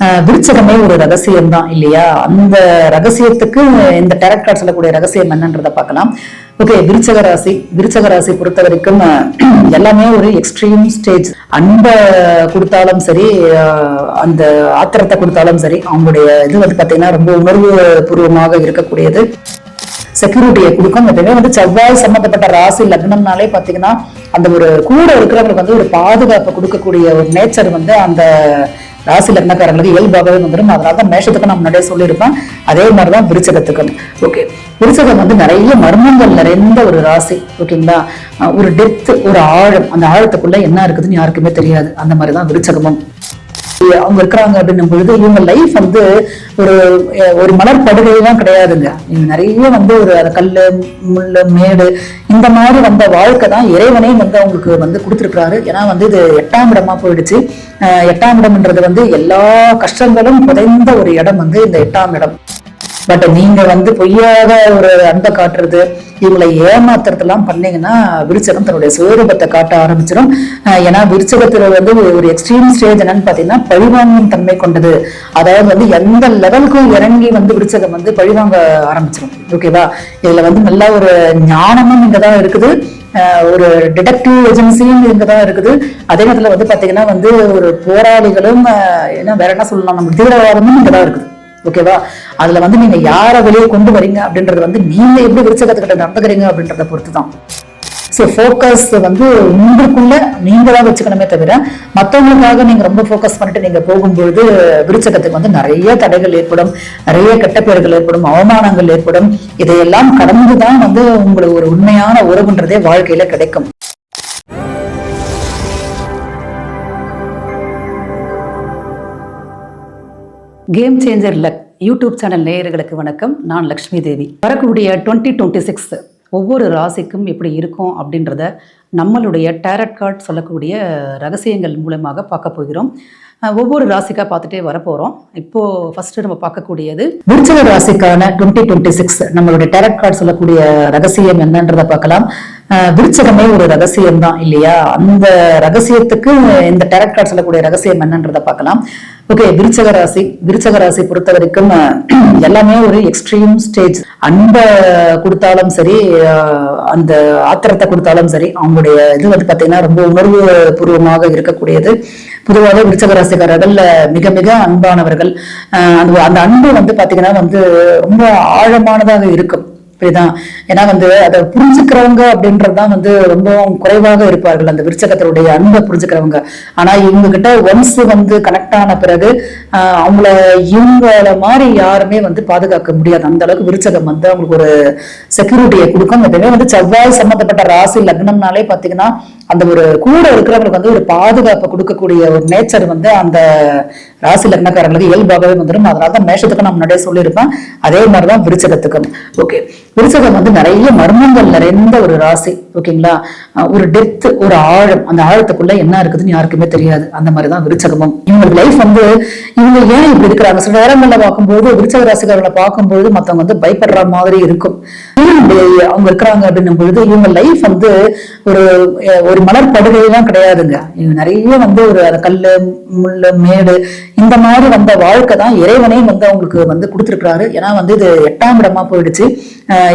அஹ் விருச்சகமே ஒரு ரகசியம் தான் இல்லையா? அந்த ரகசியத்துக்கு இந்த டேரட் கார்டு சொல்லக்கூடிய ரகசியம் என்னன்றதை பார்க்கலாம். ஓகே விருச்சக ராசி. விருச்சக ராசி பொறுத்த வரைக்கும் எல்லாமே ஒரு எக்ஸ்ட்ரீம் ஸ்டேஜ் அன்பை கொடுத்தாலும் சரி அஹ், அந்த ஆத்திரத்தை கொடுத்தாலும் சரி அவங்களுடைய இது வந்து பார்த்தீங்கன்னா ரொம்ப உணர்வு பூர்வமாக இருக்கக்கூடியது. செக்யூரிட்டியை கொடுக்கும். எப்பவுமே வந்து செவ்வாய் சம்பந்தப்பட்ட ராசி லக்னம்னாலே பாத்தீங்கன்னா அந்த ஒரு கூட இருக்கிறவங்களுக்கு வந்து ஒரு பாதுகாப்பை கொடுக்கக்கூடிய ஒரு நேச்சர் வந்து அந்த ராசி லக்னக்காரங்களுக்கு இயல்பாகவே வந்துடும் அதனால தான் மேஷத்துக்கு நான் முன்னாடியே சொல்லியிருப்பேன். அதே மாதிரி தான் விருச்சகத்துக்கும். ஓகே விருச்சகம் வந்து நிறைய மர்மங்கள் நிறைந்த ஒரு ராசி. ஓகேங்களா ஒரு டெப்த் ஒரு ஆழம். அந்த ஆழத்துக்குள்ள என்ன இருக்குதுன்னு யாருக்குமே தெரியாது. அந்த மாதிரி தான் விருச்சகமும். அவங்க இருக்கிறாங்க அப்படின்னும் பொழுது இவங்க லைஃப் வந்து ஒரு ஒரு மலர் படுகைலாம் கிடையாதுங்க. இவங்க நிறைய வந்து ஒரு கல்லு முள்ளு மேடு இந்த மாதிரி வந்த வாழ்க்கை தான் இறைவனே வந்து அவங்களுக்கு வந்து கொடுத்துருக்குறாரு. ஏன்னா வந்து இது எட்டாம் இடமா போயிடுச்சு. அஹ், எட்டாம் இடம்ன்றது வந்து எல்லா கஷ்டங்களும் புதைந்த ஒரு இடம் வந்து இந்த எட்டாம் இடம். பட் நீங்க வந்து பொய்யாக ஒரு அன்பை காட்டுறது இவங்களை ஏமாத்துறதெல்லாம் பண்ணீங்கன்னா விருச்சகம் தன்னுடைய சுயரூபத்தை காட்ட ஆரம்பிச்சிடும் ஏன்னா விருச்சகத்துல வந்து ஒரு- எக்ஸ்ட்ரீம் ஸ்டேஜ் என்னன்னு பாத்தீங்கன்னா பழிவாங்கும் தன்மை கொண்டது. அதாவது வந்து எந்த லெவலுக்கும் இறங்கி வந்து விருச்சகம் வந்து பழிவாங்க ஆரம்பிச்சிடும் ஓகேவா இதுல வந்து நல்ல ஒரு ஞானமும் இங்கதான் இருக்குது. ஒரு டிடெக்டிவ் ஏஜென்சியும் இங்கதான் இருக்குது. அதே நேரத்துல வந்து பாத்தீங்கன்னா வந்து ஒரு போராளிகளும் என்ன வேற என்ன சொல்லலாம்? நம்ம தீவிரவாதமும் இங்கதான் இருக்குது. ஓகேவா? அதுல வந்து நீங்க யாரை வெளியே கொண்டு வரீங்க அப்படின்றது வந்து நீங்க எப்படி விருச்சகத்துக்கிட்ட நடந்துக்கிறீங்க அப்படின்றத பொறுத்து தான் ஸோ ஃபோக்கஸ் வந்து உங்களுக்குள்ள நீங்க தான் வச்சுக்கணுமே தவிர மற்றவங்களுக்காக நீங்க ரொம்ப ஃபோக்கஸ் பண்ணிட்டு நீங்க போகும்பொழுது விருச்சகத்துக்கு வந்து நிறைய தடைகள் ஏற்படும் நிறைய கெட்ட பேர்கள் ஏற்படும் அவமானங்கள் ஏற்படும். இதையெல்லாம் கடந்து தான் வந்து உங்களுக்கு ஒரு உண்மையான உறவுன்றதே வாழ்க்கையில கிடைக்கும். Game changer luck YouTube channel நேயர்களுக்கு வணக்கம். நான் லக்ஷ்மி தேவி. வரக்கூடிய டுவெண்ட்டி டுவெண்ட்டி சிக்ஸ் ஒவ்வொரு ராசிக்கும் எப்படி இருக்கும் அப்படின்றத நம்மளுடைய டேரட் கார்ட் சொல்லக்கூடிய ரகசியங்கள் மூலமாக பார்க்க போகிறோம். ஒவ்வொரு ராசிக்காக பார்த்துட்டே வரப்போகிறோம் இப்போது ஃபஸ்ட்டு நம்ம பார்க்கக்கூடியது விருச்சக ராசிக்கான டுவெண்ட்டி டுவெண்ட்டி சிக்ஸ் நம்மளுடைய டேரட் கார்டு சொல்லக்கூடிய ரகசியம் என்னன்றதை பார்க்கலாம். விருச்சகமே ஒரு ரகசியம் தான் இல்லையா? அந்த ரகசியத்துக்கு இந்த டேரட் கார்டு சொல்லக்கூடிய ரகசியம் என்னன்றதை பார்க்கலாம். ஓகே விருச்சக ராசி விருச்சக ராசி பொறுத்த வரைக்கும் எல்லாமே ஒரு எக்ஸ்ட்ரீம் ஸ்டேஜ் அன்பை கொடுத்தாலும் சரி அந்த ஆத்திரத்தை கொடுத்தாலும் சரி அவங்களுடைய இது வந்து பாத்தீங்கன்னா ரொம்ப உணர்வு பூர்வமாக இருக்கக்கூடியது. பொதுவாக விருச்சக ராசிக்காரர்கள் மிக மிக அன்பானவர்கள். அந்த அந்த அன்பு வந்து பாத்தீங்கன்னா வந்து ரொம்ப ஆழமானதாக இருக்கும். இப்படிதான். ஏன்னா வந்து அதை புரிஞ்சுக்கிறவங்க அப்படின்றதுதான் வந்து ரொம்ப குறைவாக இருப்பார்கள் அந்த விருச்சகத்தினுடைய அன்பை புரிஞ்சுக்கிறவங்க. ஆனா இவங்க கிட்ட ஒன்ஸ் வந்து கனெக்ட் ஆன பிறகு அவங்கள இவங்கள மாதிரி யாருமே வந்து பாதுகாக்க முடியாது. அந்த அளவுக்கு விருச்சகம் வந்து அவங்களுக்கு ஒரு செக்யூரிட்டியை கொடுக்கும். எப்பவுமே வந்து செவ்வாய் சம்பந்தப்பட்ட ராசி லக்னம்னாலே பாத்தீங்கன்னா அந்த ஒரு கூட இருக்கிறவங்களுக்கு வந்து ஒரு பாதுகாப்பை கொடுக்கக்கூடிய ஒரு நேச்சர் வந்து அந்த ராசி லக்னக்காரங்களுக்கு இயல்பாகவே வந்துடும் அதனால தான் மேஷத்துக்கு நான் முன்னாடியே சொல்லியிருப்பேன். அதே மாதிரிதான் விருச்சகத்துக்கும். ஓகே விருச்சகம் வந்து நிறைய மர்மங்கள் நிறைந்த ஒரு ராசி. ஓகேங்களா ஒரு டெப்த் ஒரு ஆழம். அந்த ஆழத்துக்குள்ள என்ன இருக்குதுன்னு யாருக்குமே தெரியாது. அந்த மாதிரி தான் விருச்சகமும். இவங்க லைஃப் வந்து இவங்க ஏன் இப்படி இருக்கிறாங்க? சில நேரங்களில் பார்க்கும்போது விருச்சக ராசிக்காரர்களை பார்க்கும்போது மத்தவங்க வந்து பயப்படுற மாதிரி இருக்கும். அவங்க இருக்கிறாங்க அப்படின்னும் பொழுது இவங்க லைஃப் வந்து ஒரு ஒரு ஒரு மலர் படுகைலாம் கிடையாதுங்க. இவங்க நிறைய வந்து ஒரு அந்த கல்லு முள்ளு மேடு இந்த மாதிரி வந்த வாழ்க்கை தான் இறைவனே வந்து அவங்களுக்கு வந்து கொடுத்துருக்கிறாரு. ஏன்னா வந்து இது எட்டாம் இடமா போயிடுச்சு.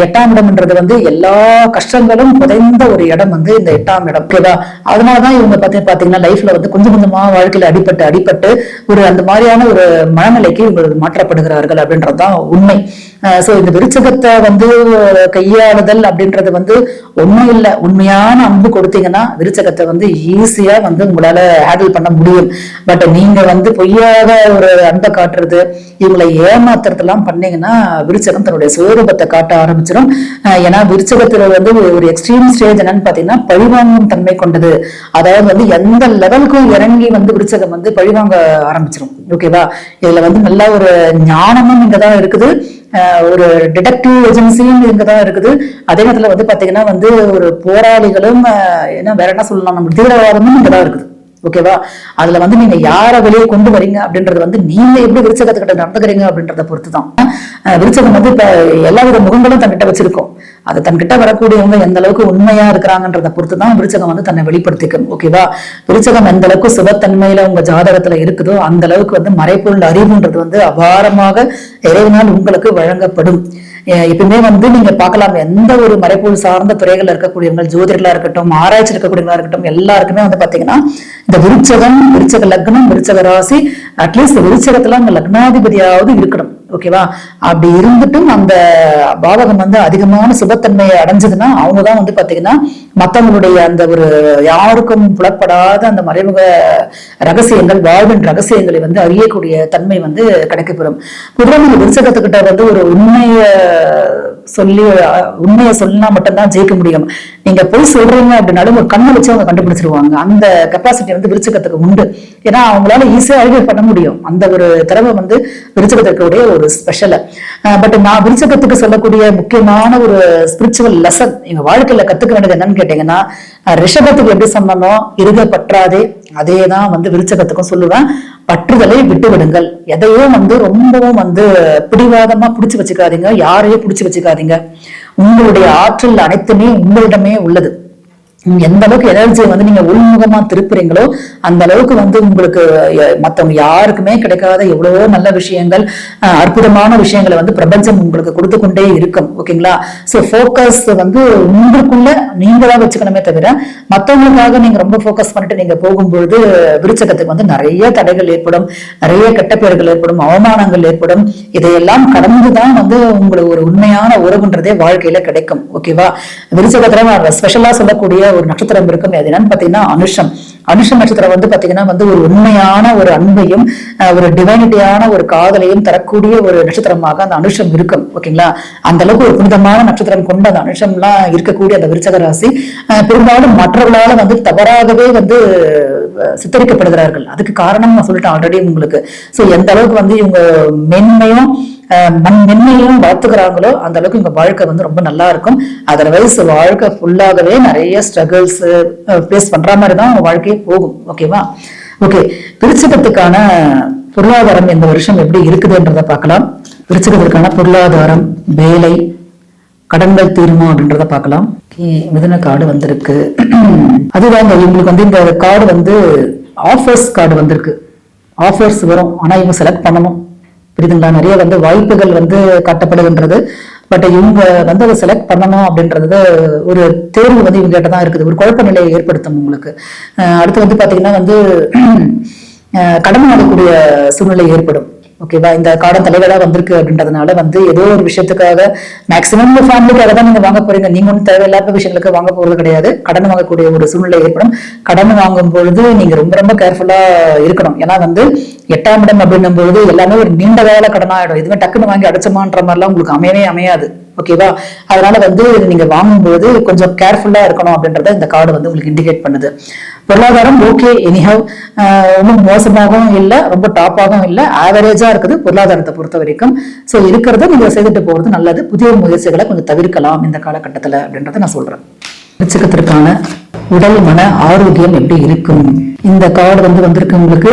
எட்டாம் இடம்ன்றது வந்து எல்லா கஷ்டங்களும் புதைந்த ஒரு இடம் வந்து இந்த எட்டாம் இடம். ஓகேவா? அதனாலதான் இவங்க பத்தி பாத்தீங்கன்னா லைஃப்ல வந்து கொஞ்சம் கொஞ்சமா வாழ்க்கையில அடிபட்டு அடிபட்டு ஒரு அந்த மாதிரியான ஒரு மனநிலைக்கு இவங்க மாற்றப்படுகிறார்கள் அப்படின்றதுதான் உண்மை. சோ இந்த விருச்சகத்தை வந்து கையாளுதல் அப்படின்றது வந்து ஒண்ணும் இல்லை. உண்மையான அன்பு கொடுத்தீங்கன்னா விருச்சகத்தை வந்து ஈஸியா வந்து உங்களால ஹேண்டில் பண்ண முடியும். பட் நீங்க வந்து பொய்யாக ஒரு அன்பை காட்டுறது இவங்களை ஏமாத்துறதெல்லாம் பண்ணீங்கன்னா விருச்சகம் தன்னுடைய சுயரூபத்தை காட்ட ஆரம்பிச்சிடும் ஏன்னா விருச்சகத்துல வந்து ஒரு- எக்ஸ்ட்ரீம் ஸ்டேஜ் என்னன்னு பாத்தீங்கன்னா பழிவாங்கும் தன்மை கொண்டது. அதாவது வந்து எந்த லெவலுக்கும் இறங்கி வந்து விருச்சகம் வந்து பழிவாங்க ஆரம்பிச்சிடும் ஓகேவா இதுல வந்து நல்ல ஒரு ஞானமும் இங்கதான் இருக்குது. ஒரு டிடெக்டிவ் ஏஜென்சியும் இங்கதான் இருக்குது. அதே நேரத்துல வந்து பாத்தீங்கன்னா வந்து ஒரு போராளிகளும் என்ன வேற என்ன சொல்லலாம்? நம்ம தீவிரவாதமும் இங்கதான் இருக்குது. ஓகேவா? அதுல வந்து நீங்க யாரை வெளியே கொண்டு வரீங்க அப்படின்றது வந்து நீங்க எப்படி விருச்சகத்துக்கிட்ட நடந்துக்கிறீங்க அப்படின்றத பொறுத்து தான் விருச்சகம் வந்து இப்ப எல்லா வித முகங்களும் தன்கிட்ட வச்சிருக்கோம். அது தன்கிட்ட வரக்கூடியவங்க எந்த அளவுக்கு உண்மையா இருக்கிறாங்கன்றத பொறுத்து தான் விருச்சகம் வந்து தன்னை வெளிப்படுத்திக்கும் ஓகேவா? விருச்சகம் எந்த அளவுக்கு சுபத்தன்மையில உங்க ஜாதகத்துல இருக்குதோ அந்த அளவுக்கு வந்து மறைப்பொருள் அறிவுன்றது வந்து அபாரமாக இறைவனால் உங்களுக்கு வழங்கப்படும். அஹ் எப்பவுமே வந்து நீங்க பார்க்கலாம் எந்த ஒரு மறைப்பொருள் சார்ந்த துறைகள் இருக்கக்கூடியவங்க ஜோதிடர்களா இருக்கட்டும் ஆராய்ச்சி இருக்கக்கூடியவங்களா இருக்கட்டும் எல்லாருக்குமே வந்து பாத்தீங்கன்னா இந்த விருச்சகம் விருச்சக லக்னம் விருச்சக ராசி அட்லீஸ்ட் விருச்சகத்துல அங்க லக்னாதிபதியாவது இருக்கணும். ஓகேவா? அப்படி இருந்துட்டும் அந்த பாதகம் வந்து அதிகமான சுபத்தன்மையை அடைஞ்சதுன்னா அவங்க தான் வந்து பாத்தீங்கன்னா மத்தவங்களுடைய அந்த ஒரு யாருக்கும் புலப்படாத அந்த மறைமுக ரகசியங்கள் வாழ்வின் ரகசியங்களை வந்து அறியக்கூடிய தன்மை வந்து கிடைக்கப்பெறும். பொதுவாக விருசகத்துக்கிட்ட விருச்சகத்துக்கிட்ட வந்து ஒரு உண்மையை சொல்லி உண்மையை சொன்னா மட்டும்தான் ஜெயிக்க முடியும். நீங்க பொய் சொல்றீங்க அப்படின்னாலும் ஒரு கண்ணை வச்சு அவங்க கண்டுபிடிச்சிருவாங்க. அந்த கெப்பாசிட்டி வந்து விருச்சகத்துக்கு உண்டு. ஏன்னா அவங்களால ஈஸியா அறிவு பண்ண முடியும். அந்த ஒரு திறமை வந்து விருச்சகத்துக்குடைய ஒரு ஸ்பெஷல் பட் நான் விருச்சகத்துக்கு சொல்லக்கூடிய முக்கியமான ஒரு ஸ்பிரிச்சுவல் லெசன் எங்க வாழ்க்கையில கத்துக்க வேண்டியது என்னன்னு கேட்டீங்கன்னா ரிஷபத்துக்கு எப்படி சொன்னனோ இருக பற்றாதே. அதே தான் வந்து விருச்சகத்துக்கும் சொல்லுவேன். பற்றுதலை விட்டு விடுங்கள் எதையும் வந்து ரொம்பவும் வந்து பிடிவாதமா புடிச்சு வச்சுக்காதீங்க. யாரையும் புடிச்சு வச்சுக்காதீங்க. உங்களுடைய ஆற்றல் அனைத்துமே உங்களிடமே உள்ளது. எந்த அளவுக்கு எனர்ஜியை வந்து நீங்க உள்முகமா திருப்புறீங்களோ அந்த அளவுக்கு வந்து உங்களுக்கு மத்தவங்க யாருக்குமே கிடைக்காத எவ்வளவோ நல்ல விஷயங்கள் அற்புதமான விஷயங்களை வந்து பிரபஞ்சம் உங்களுக்கு கொடுத்து கொண்டே இருக்கும். ஓகேங்களா? சோ ஃபோக்கஸ் வந்து உங்களுக்குள்ள நீங்க தான் வச்சுக்கணுமே தவிர மத்தவங்களுக்காக நீங்க ரொம்ப ஃபோக்கஸ் பண்ணிட்டு நீங்க போகும்பொழுது விருச்சகத்துக்கு வந்து நிறைய தடைகள் ஏற்படும் நிறைய கெட்ட ஏற்படும் அவமானங்கள் ஏற்படும். இதையெல்லாம் கடந்துதான் வந்து உங்களுக்கு ஒரு உண்மையான உறவுன்றதே வாழ்க்கையில கிடைக்கும். ஓகேவா? விருச்சகத்துல ஸ்பெஷலா சொல்லக்கூடிய ஒரு நட்சத்திரம் இருக்கும் அது என்னன்னு பாத்தீங்கன்னா அனுஷம். அனுஷம் நட்சத்திரம் வந்து பாத்தீங்கன்னா வந்து ஒரு உண்மையான ஒரு அன்பையும் ஒரு டிவைனிட்டியான ஒரு காதலையும் தரக்கூடிய ஒரு நட்சத்திரமாக அந்த அனுஷம் இருக்கும். ஓகேங்களா? அந்த அளவுக்கு ஒரு புனிதமான நட்சத்திரம் கொண்ட அந்த அனுஷம்லாம் இருக்கக்கூடிய அந்த விருச்சக ராசி. அஹ், பெரும்பாலும் மற்றவர்களால வந்து தவறாகவே வந்து சித்தரிக்கப்படுகிறார்கள். அதுக்கு காரணம் நான் சொல்லிட்டேன் ஆல்ரெடி உங்களுக்கு. சோ எந்த அளவுக்கு வந்து இவங்க மென்மையும் மண் மென்மையும் வளர்த்துக்கிறாங்களோ அந்த அளவுக்கு இவங்க வாழ்க்கை வந்து ரொம்ப நல்லா இருக்கும். அதர்வைஸ் வாழ்க்கை ஃபுல்லாகவே நிறைய ஸ்ட்ரகிள்ஸ் ஃபேஸ் பண்ற மாதிரி தான் அவங்க வாழ்க்கையே போகும். ஓகேவா ஓகே பிரிச்சுக்கிறதுக்கான பொருளாதாரம் இந்த வருஷம் எப்படி இருக்குதுன்றத பார்க்கலாம். பிரிச்சுக்கிறதுக்கான பொருளாதாரம் வேலை கடன்கள் தீருமா அப்படின்றத பார்க்கலாம். மிதன கார்டு வந்திருக்கு. அதுதாங்க இவங்களுக்கு வந்து இந்த கார்டு வந்து ஆஃபர்ஸ் கார்டு வந்திருக்கு. ஆஃபர்ஸ் வரும். ஆனால் இவங்க செலக்ட் பண்ணணும். புரியுதுங்களா நிறைய வந்து வாய்ப்புகள் வந்து காட்டப்படுகின்றது. பட் இவங்க வந்து அதை செலக்ட் பண்ணணும் அப்படின்றது ஒரு தேர்வு வந்து இவங்க கிட்ட தான் இருக்குது. ஒரு குழப்ப நிலையை ஏற்படுத்தும் உங்களுக்கு. அடுத்து வந்து பாத்தீங்கன்னா வந்து கடன் வாங்கக்கூடிய சூழ்நிலை ஏற்படும். ஓகேவா இந்த காலம் தலைவராக வந்திருக்கு அப்படின்றதுனால வந்து ஏதோ ஒரு விஷயத்துக்காக மேக்சிமம் உங்க ஃபேமிலிக்காக தான் நீங்க வாங்க போறீங்க. நீங்க ஒன்றும் தேவையில்லாத விஷயங்களுக்கு வாங்க போறது கிடையாது. கடன் வாங்கக்கூடிய ஒரு சூழ்நிலை ஏற்படும். கடன் வாங்கும் பொழுது நீங்க ரொம்ப ரொம்ப கேர்ஃபுல்லா இருக்கணும். ஏன்னா வந்து எட்டாம் இடம் அப்படின்னும் பொழுது எல்லாமே ஒரு நீண்ட கால கடனாயிடும் இதுவே டக்குன்னு வாங்கி அடைச்சமான்ற மாதிரிலாம் உங்களுக்கு அமையவே அமையாது. ஓகேவா அதனால வந்து நீங்க வாங்கும்போது கொஞ்சம் கேர்ஃபுல்லா இருக்கணும் அப்படின்றத இந்த கார்டு வந்து உங்களுக்கு இண்டிகேட் பண்ணுது. பொருளாதாரம் ஓகே எனிஹவ் ஒன்றும் மோசமாகவும் இல்லை ரொம்ப டாப்பாகவும் இல்லை. ஆவரேஜாக இருக்குது பொருளாதாரத்தை பொறுத்த வரைக்கும். ஸோ இருக்கிறத நீங்கள் செய்துட்டு போகிறது நல்லது. புதிய முயற்சிகளை கொஞ்சம் தவிர்க்கலாம் இந்த காலகட்டத்தில் அப்படின்றத நான் சொல்கிறேன் விருச்சிகத்திற்கான உடல் மன ஆரோக்கியம் எப்படி இருக்கும்? இந்த கார்டு வந்து வந்திருக்கு உங்களுக்கு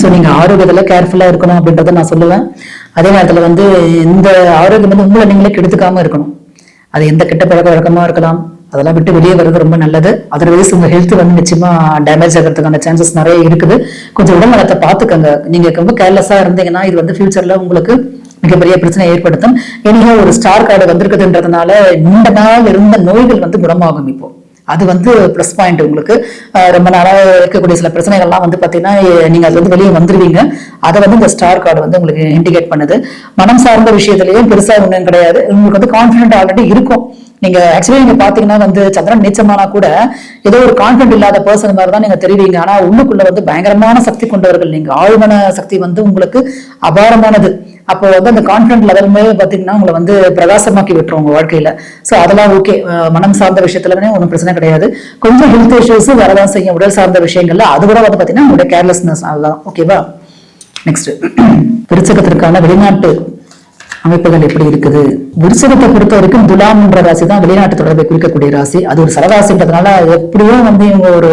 ஸோ நீங்கள் ஆரோக்கியத்தில் கேர்ஃபுல்லாக இருக்கணும் அப்படின்றத நான் சொல்லுவேன். அதே நேரத்தில் வந்து இந்த ஆரோக்கியம் வந்து உங்களை நீங்களே கெடுத்துக்காமல் இருக்கணும். அது எந்த கெட்ட பழக்க வழக்கமாக இருக்கலாம். அதெல்லாம் விட்டு வெளியே வர்றது ரொம்ப நல்லது. அதர்வைஸ் உங்க ஹெல்த் வந்து நிச்சயமா டேமேஜ் ஆகிறதுக்கான சான்சஸ் நிறைய இருக்குது. கொஞ்சம் உடல் நலத்தை பார்த்துக்கங்க. நீங்க ரொம்ப கேர்லெஸ்ஸா இருந்தீங்கன்னா இது வந்து ஃபியூச்சர்ல உங்களுக்கு மிகப்பெரிய பிரச்சனை ஏற்படுத்தும். இனியும் ஒரு ஸ்டார் கார்டு வந்திருக்குதுன்றதுனால நீண்ட நாள் இருந்த நோய்கள் வந்து குணமாகும் இப்போ. அது வந்து ப்ளஸ் பாயிண்ட் உங்களுக்கு. ரொம்ப நாளாக இருக்கக்கூடிய சில பிரச்சனைகள்லாம் வந்து பார்த்தீங்கன்னா நீங்கள் அது வந்து வெளியே வந்துடுவீங்க அதை வந்து இந்த ஸ்டார் கார்டு வந்து உங்களுக்கு இண்டிகேட் பண்ணுது. மனம் சார்ந்த விஷயத்துலையும் பெருசாக ஒன்றும் கிடையாது. உங்களுக்கு வந்து கான்ஃபிடென்ட் ஆல்ரெடி இருக்கும். நீங்க ஆக்சுவலி நீங்க பாத்தீங்கன்னா வந்து சந்திரன் நீச்சமானா கூட ஏதோ ஒரு கான்ஃபிடென்ட் இல்லாத பர்சன் மாதிரி தான் நீங்க தெரிவிங்க. ஆனா உள்ளுக்குள்ள வந்து பயங்கரமான சக்தி கொண்டவர்கள். நீங்க ஆழ்மன சக்தி வந்து உங்களுக்கு அபாரமானது. அப்போ வந்து அந்த கான்ஃபிடென்ட் லெவலுமே பார்த்தீங்கன்னா உங்களை வந்து பிரகாசமாக்கி விட்டுரும் உங்க வாழ்க்கையில. ஸோ அதெல்லாம் ஓகே மனம் சார்ந்த விஷயத்துலமே ஒன்றும் பிரச்சனை கிடையாது. கொஞ்சம் ஹெல்த் இஷ்யூஸ் வரதான் செய்யும். உடல் சார்ந்த விஷயங்கள்ல அது கூட வந்து பார்த்தீங்கன்னா உங்களுடைய கேர்லெஸ்னஸ் அதுதான் ஓகேவா நெக்ஸ்ட் விருச்சகத்திற்கான வெளிநாட்டு அமைப்புகள் எப்படி இருக்குது? விருச்சகத்தை பொறுத்த வரைக்கும் துலாம்ன்ற ராசி தான் வெளிநாட்டு தொடர்பை குறிக்கக்கூடிய ராசி. அது ஒரு சரராசின்றதுனால எப்படியோ வந்து இவங்க ஒரு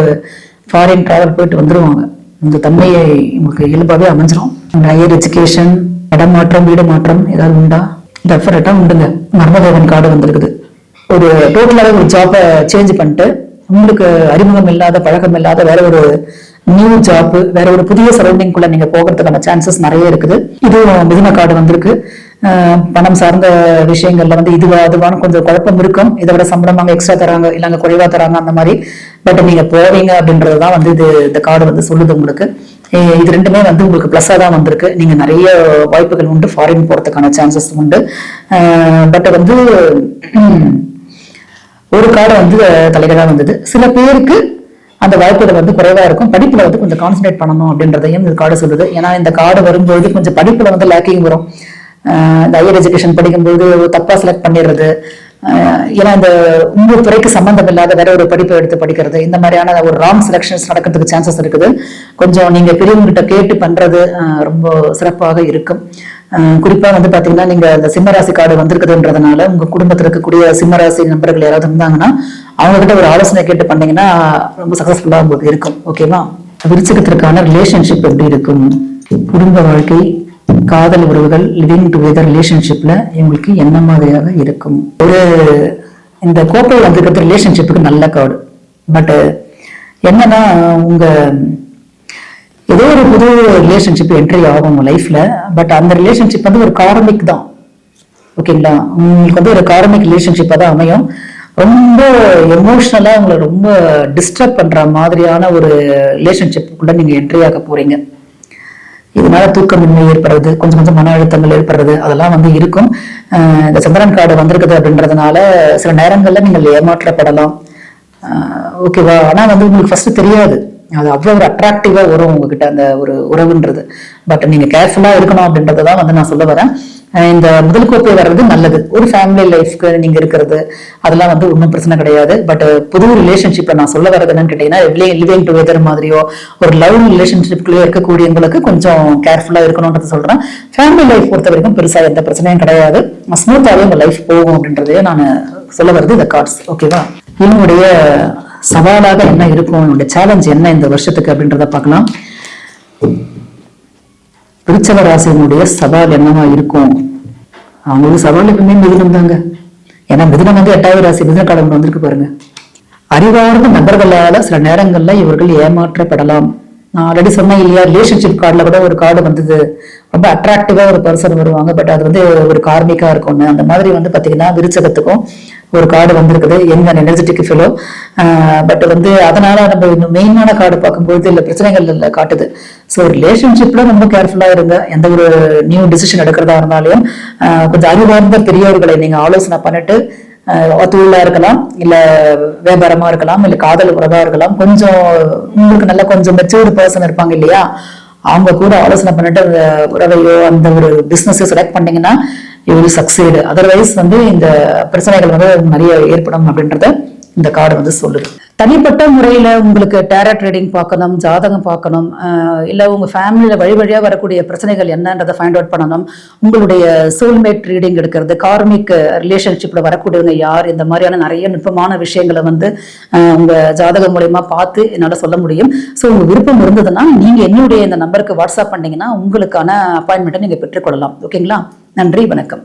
ஃபாரின் ட்ராவல் போயிட்டு வந்துருவாங்க. இந்த தன்மையை உங்களுக்கு இயல்பாகவே அமைஞ்சிரும். ஹையர் எஜுகேஷன் இடம் மாற்றம் வீடு மாற்றம் ஏதாவது உண்டா? டெஃபினட்டாக உண்டுங்க. மர்மதேவன் கார்டு வந்திருக்குது. ஒரு டோட்டலாகவே ஒரு ஜாப்பை சேஞ்ச் பண்ணிட்டு உங்களுக்கு அறிமுகம் இல்லாத பழக்கம் இல்லாத வேற ஒரு நியூ ஜாப் வேற ஒரு புதிய சரௌண்டிங்குள்ள நீங்க போகிறதுக்கான சான்சஸ் நிறைய இருக்குது. இதுவும் மிதுன கார்டு வந்திருக்கு. பணம் சார்ந்த விஷயங்கள்ல வந்து இதுவா அதுவான்னு கொஞ்சம் குழப்பம் இருக்கும். இதை விட சம்பளம் அங்க எக்ஸ்ட்ரா தராங்க இல்லை அங்கே குறைவா தராங்க அந்த மாதிரி. பட் நீங்க போவீங்க அப்படின்றதுதான் வந்து இது இந்த கார்டு வந்து சொல்லுது உங்களுக்கு. இது ரெண்டுமே வந்து உங்களுக்கு ப்ளஸ்ஸாக தான் வந்திருக்கு. நீங்கள் நிறைய வாய்ப்புகள் உண்டு ஃபாரின் போகிறதுக்கான சான்சஸ் உண்டு. பட் வந்து ஒரு கார்டு வந்து தலைகளாக வந்தது. சில பேருக்கு அந்த வாய்ப்புகள் வந்து குறைவாக இருக்கும். படிப்பில் வந்து கொஞ்சம் கான்சென்ட்ரேட் பண்ணணும் அப்படின்றதையும் இந்த கார்டு சொல்லுது. ஏன்னா இந்த கார்டு வரும்போது கொஞ்சம் படிப்பில் வந்து லேக்கிங் வரும். இந்த ஹையர் எஜுகேஷன் படிக்கும்போது தப்பா செலக்ட் பண்ணிடுறது. ஏன்னா இந்த உங்க துறைக்கு சம்பந்தம் இல்லாத வேற ஒரு படிப்பை எடுத்து படிக்கிறது. இந்த மாதிரியான ஒரு ராங் செலெக்ஷன்ஸ் நடக்கிறதுக்கு சான்சஸ் இருக்குது. கொஞ்சம் நீங்க பெரியவங்ககிட்ட கேட்டு பண்றது ரொம்ப சிறப்பாக இருக்கும். குறிப்பாக குறிப்பா வந்து பாத்தீங்கன்னா நீங்க இந்த சிம்மராசி கார்டு வந்திருக்குதுன்றதுனால உங்க குடும்பத்தில் இருக்கக்கூடிய சிம்மராசி நண்பர்கள் யாராவது இருந்தாங்கன்னா அவங்க கிட்ட ஒரு ஆலோசனை கேட்டு பண்ணீங்கன்னா ரொம்ப சக்சஸ்ஃபுல்லா உங்களுக்கு இருக்கும். ஓகேவா விருச்சகத்திற்கான ரிலேஷன்ஷிப் எப்படி இருக்கும்? குடும்ப வாழ்க்கை காதல் உறவுகள் லிவிங் டுகெதர் ரிலேஷன்ஷிப்பில் இவங்களுக்கு என்ன மாதிரியாக இருக்கும்? ஒரு இந்த கோப்பை வந்திருக்கிறது ரிலேஷன்ஷிப்புக்கு நல்ல கார்டு பட்டு என்னன்னா உங்கள் ஏதோ ஒரு புது ரிலேஷன்ஷிப் என்ட்ரி ஆகும் உங்கள் லைஃப்பில் பட் அந்த ரிலேஷன்ஷிப் வந்து ஒரு கார்மிக் தான். ஓகேங்களா உங்களுக்கு வந்து ஒரு கார்மிக் ரிலேஷன்ஷிப்பாக தான் அமையும். ரொம்ப எமோஷ்னலாக உங்களை ரொம்ப டிஸ்டர்ப் பண்ணுற மாதிரியான ஒரு ரிலேஷன்ஷிப் கூட நீங்கள் என்ட்ரி ஆக போகிறீங்க இதனால தூக்கமின்மை ஏற்படுறது கொஞ்சம் கொஞ்சம் மன அழுத்தங்கள் ஏற்படுறது அதெல்லாம் வந்து இருக்கும். இந்த சந்திரன் கார்டு வந்திருக்குது அப்படின்றதுனால சில நேரங்களில் நீங்கள் ஏமாற்றப்படலாம். ஓகேவா ஆனால் வந்து உங்களுக்கு ஃபர்ஸ்ட் தெரியாது. அது அவ்வளோ ஒரு அட்ராக்டிவாக வரும் உங்ககிட்ட அந்த ஒரு உறவுன்றது. பட் நீங்கள் கேர்ஃபுல்லாக இருக்கணும் அப்படின்றத தான் வந்து நான் சொல்ல வரேன். இந்த uh, முதல் கோப்பை வர்றது நல்லது. ஒரு ஃபேமிலி லைஃப்க்கு நீங்க இருக்கிறது அதெல்லாம் வந்து ஒன்றும் பிரச்சனை கிடையாது. பட் uh, புது ரிலேஷன்ஷிப்பை நான் சொல்ல வர்றது என்னன்னு கேட்டீங்கன்னா லிவிங் டுகெதர் மாதிரியோ ஒரு லவ் ரிலேஷன்ஷிப்குள்ளேயோ இருக்கக்கூடியவங்களுக்கு கொஞ்சம் கேர்ஃபுல்லாக இருக்கணும்ன்றது சொல்றேன். ஃபேமிலி லைஃப் பொறுத்த வரைக்கும் பெருசாக எந்த பிரச்சனையும் கிடையாது. ஸ்மூத்தாவே உங்கள் லைஃப் போகும் அப்படின்றதே நான் சொல்ல வருது இந்த கார்ட்ஸ் ஓகேவா என்னுடைய சவாலாக என்ன இருக்கும்? என்னுடைய சேலஞ்ச் என்ன இந்த வருஷத்துக்கு அப்படின்றத பார்க்கலாம். விருச்சவ ராசியினுடைய சவால் என்னவா இருக்கும்? அவங்களுக்கு சவால் எப்பவுமே மிதுனம் தாங்க. ஏன்னா மிதுனம் வந்து எட்டாவது ராசி மிதுன காலம் வந்திருக்கு பாருங்க. அறிவார்ந்த நபர்களால சில நேரங்கள்ல இவர்கள் ஏமாற்றப்படலாம். நான் ஆல்ரெடி சொன்னேன் இல்லையா ரிலேஷன்ஷிப் கார்டில் கூட ஒரு கார்டு வந்தது. ரொம்ப அட்ராக்டிவாக ஒரு பர்சன் வருவாங்க பட் அது வந்து ஒரு கார்மிக்காக இருக்கும்னு. அந்த மாதிரி வந்து பார்த்தீங்கன்னா விருச்சகத்துக்கும் ஒரு கார்டு வந்திருக்குது. எங்க எனர்ஜெட்டிக் ஃபெலோ பட் வந்து அதனால நம்ம இன்னும் மெயினான கார்டு பார்க்கும்போது இல்லை பிரச்சனைகள் இல்லை காட்டுது. ஸோ ரிலேஷன்ஷிப்ல ரொம்ப கேர்ஃபுல்லாக இருங்க. எந்த ஒரு நியூ டிசிஷன் எடுக்கிறதா இருந்தாலும் கொஞ்சம் அறிவார்ந்த பெரியவர்களை நீங்கள் ஆலோசனை பண்ணிட்டு ஆஹ் தொழிலா இருக்கலாம் இல்ல வியாபாரமா இருக்கலாம் இல்ல காதல் உறவா இருக்கலாம். கொஞ்சம் உங்களுக்கு நல்ல கொஞ்சம் மெச்சூர்டு பர்சன் இருப்பாங்க இல்லையா? அவங்க கூட ஆலோசனை பண்ணிட்டு அந்த உறவையோ அந்த ஒரு பிசினஸ் செலக்ட் பண்ணீங்கன்னா யூ வில் சக்சீடு அதர்வைஸ் வந்து இந்த பிரச்சனைகள் வந்து நிறைய ஏற்படும் அப்படின்றத இந்த கார்டு வந்து சொல்லுது. தனிப்பட்ட முறையில் உங்களுக்கு டேரா ட்ரேடிங் பார்க்கணும் ஜாதகம் பார்க்கணும் இல்லை உங்கள் ஃபேமிலியில் வழி வழியாக வரக்கூடிய பிரச்சனைகள் என்னன்றதை ஃபைண்ட் அவுட் பண்ணணும். உங்களுடைய சோல்மேட் ரீடிங் எடுக்கிறது கார்மிக் ரிலேஷன்ஷிப்பில் வரக்கூடியவங்க யார் இந்த மாதிரியான நிறைய நுட்பமான விஷயங்களை வந்து உங்கள் ஜாதகம் மூலயமா பார்த்து என்னால் சொல்ல முடியும். ஸோ உங்கள் விருப்பம் இருந்ததுன்னா நீங்கள் என்னுடைய இந்த நம்பருக்கு வாட்ஸ்அப் பண்ணிங்கன்னா உங்களுக்கான அப்பாயின்மெண்ட்டை நீங்கள் பெற்றுக்கொள்ளலாம். ஓகேங்களா? நன்றி வணக்கம்.